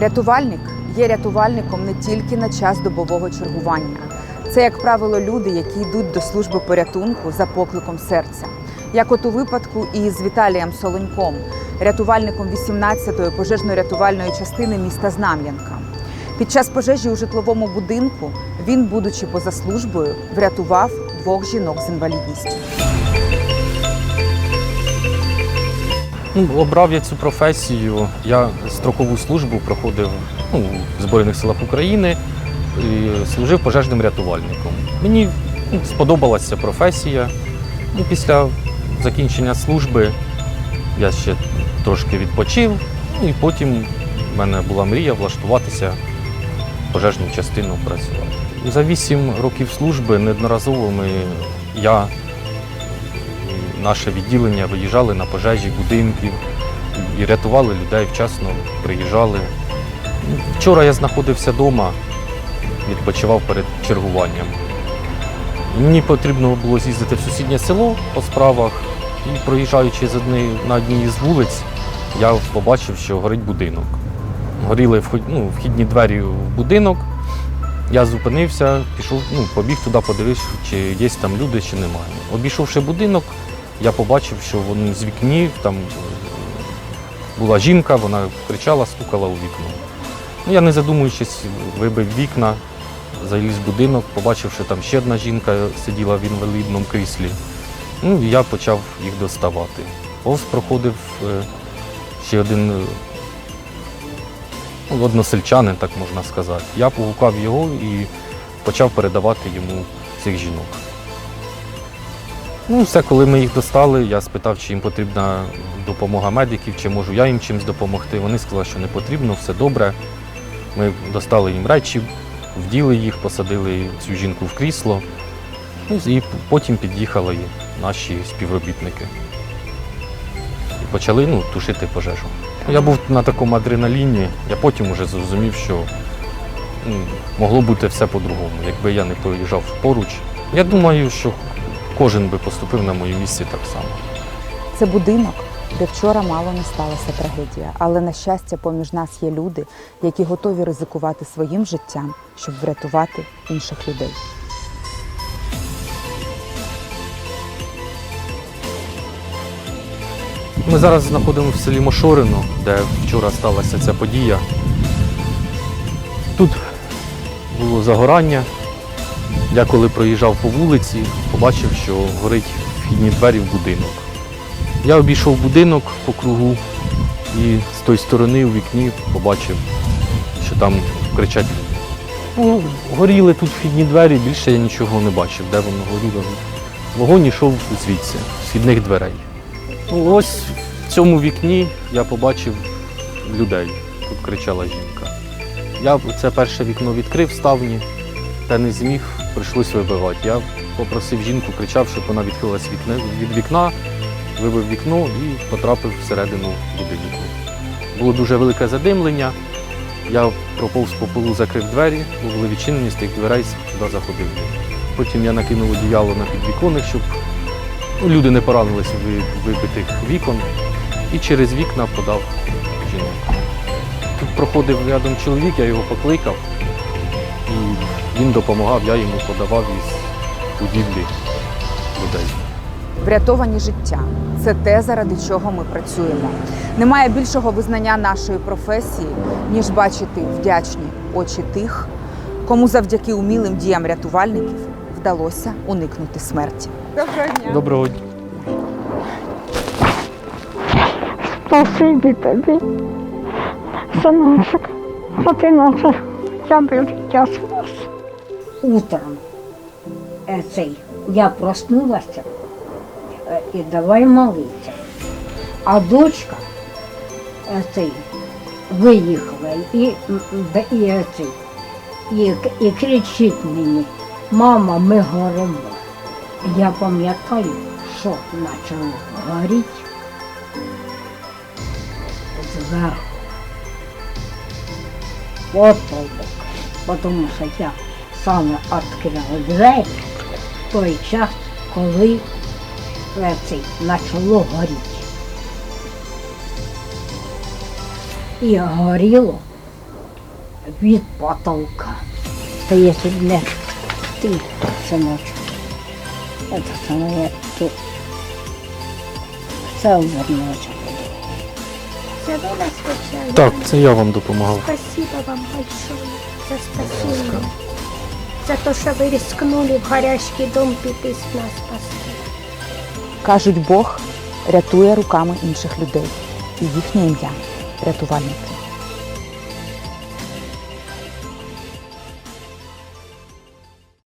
Рятувальник є рятувальником не тільки на час добового чергування. Це, як правило, люди, які йдуть до служби порятунку за покликом серця. Як от у випадку із Віталієм Солоньком, рятувальником 18-ї пожежно-рятувальної частини міста Знам'янка. Під час пожежі у житловому будинку він, будучи поза службою, врятував двох жінок з інвалідністю. Ну, обрав я цю професію. Я строкову службу проходив ну, в Збройних силах України і служив пожежним рятувальником. Мені ну, сподобалася професія. Ну, після закінчення служби я ще трошки відпочив, ну і потім в мене була мрія влаштуватися в пожежну частину працювати. За вісім років служби неодноразово ми, я наше відділення виїжджали на пожежі будинків і рятували людей вчасно, приїжджали. Вчора я знаходився вдома, відпочивав перед чергуванням. Мені потрібно було з'їздити в сусіднє село по справах, і проїжджаючи з однієї, на одній з вулиць, я побачив, що горить будинок. Горіли ну, вхідні двері в будинок. Я зупинився, пішов, ну, побіг туди, подивився, чи є там люди, чи немає. Обійшовши будинок, я побачив, що вони з вікні, там е, була жінка, вона кричала, стукала у вікно. Ну, я не задумуючись, вибив вікна, заліз в будинок, побачив, що там ще одна жінка сиділа в інвалідному кріслі. Ну, я почав їх доставати. Повз проходив е, ще один е, ну, односельчанин, так можна сказати. Я погукав його і почав передавати йому цих жінок. Ну, все, коли ми їх достали, я спитав, чи їм потрібна допомога медиків, чи можу я їм чимось допомогти. Вони сказали, що не потрібно, все добре. Ми достали їм речі, вділи їх, посадили цю жінку в крісло. Ну, І потім під'їхали наші співробітники. І почали ну, тушити пожежу. Я був на такому адреналіні, я потім вже зрозумів, що ну, могло бути все по-другому, якби я не проїжджав поруч. Я думаю, що кожен би поступив на моєму місці так само. Це будинок, де вчора мало не сталася трагедія. Але на щастя, поміж нас є люди, які готові ризикувати своїм життям, щоб врятувати інших людей. Ми зараз знаходимося в селі Мошорино, де вчора сталася ця подія. Тут було загорання. Я коли проїжджав по вулиці, побачив, що горить вхідні двері в будинок. Я обійшов будинок по кругу і з тої сторони у вікні побачив, що там кричать. Ну, горіли тут вхідні двері, більше я нічого не бачив, де воно горіло. Вогонь йшов звідси, з вхідних дверей. Ну, ось в цьому вікні я побачив людей. Тут кричала жінка. Я це перше вікно відкрив ставні, та не зміг, прийшлось вибивати. Я попросив жінку, кричав, щоб вона відхилилась від вікна, вибив вікно і потрапив всередину будинку. Було дуже велике задимлення. Я проповз по полу, закрив двері, були відчинені з тих дверей, туди заходив. Потім я накинув одіяло на підвіконник, щоб ну, люди не поранилися від вибитих вікон. І через вікна подав жінок. Тут проходив рядом чоловік, я його покликав, він допомагав, я йому подавав із будівлі людей. Врятовані життя це те, заради чого ми працюємо. Немає більшого визнання нашої професії, ніж бачити вдячні очі тих, кому завдяки умілим діям рятувальників вдалося уникнути смерті. Доброго дня. Доброго дня. Спасибі тобі, синочок, що ти наше забив життя спас. Утром е, цей, я проснулася е, і давай молитися. А дочка е, цей, виїхала і, і, е, цей, і, і кричить мені, мама, ми горимо. Я пам'ятаю, що почало горіти зверху. Потолок. Тому що я саме відкрила двері в той час, коли е, цей почало горіти. І горіло від потолка. Та якщо б не ти, синочок, це саме як тут. Все обернулося. Забыла случайно? Так, це я вам допомагав. Спасибо вам большое за спасение. За те, що ви рискнули в гарячий дом піти з нас спасти. Кажуть, Бог рятує руками інших людей. І їхнє ім'я рятувальники.